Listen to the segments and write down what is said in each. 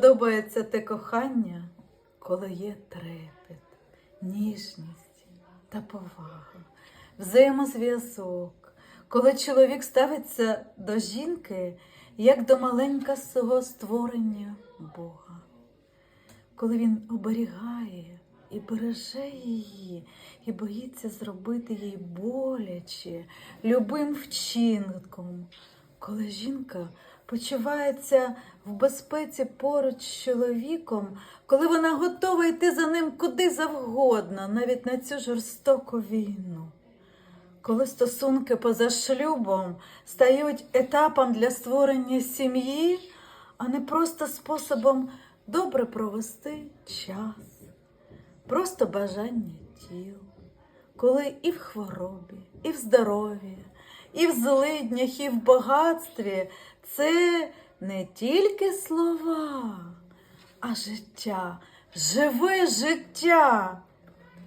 Подобається те кохання, коли є трепет, ніжність та повага, взаємозв'язок, коли чоловік ставиться до жінки як до маленького створення Бога, коли він оберігає і береже її, і боїться зробити їй боляче любим вчинком, коли жінка почувається в безпеці поруч з чоловіком, коли вона готова йти за ним куди завгодно, навіть на цю жорстоку війну. Коли стосунки поза шлюбом стають етапом для створення сім'ї, а не просто способом добре провести час, просто бажання тіл, коли і в хворобі, і в здоров'ї, і в злиднях, і в багатстві це не тільки слова, а життя, живе життя.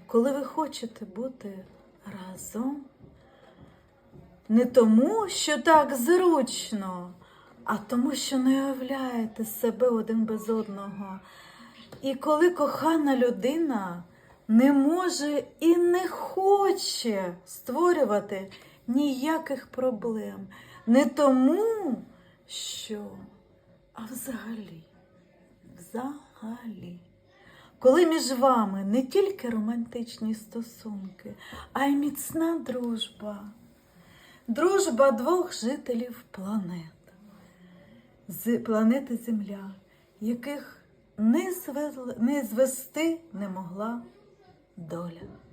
Коли ви хочете бути разом, не тому, що так зручно, а тому, що не уявляєте себе один без одного. І коли кохана людина не може і не хоче створювати ніяких проблем, не тому, що, а взагалі, взагалі. Коли між вами не тільки романтичні стосунки, а й міцна дружба, дружба двох жителів планет, планети Земля, яких не звести не могла доля.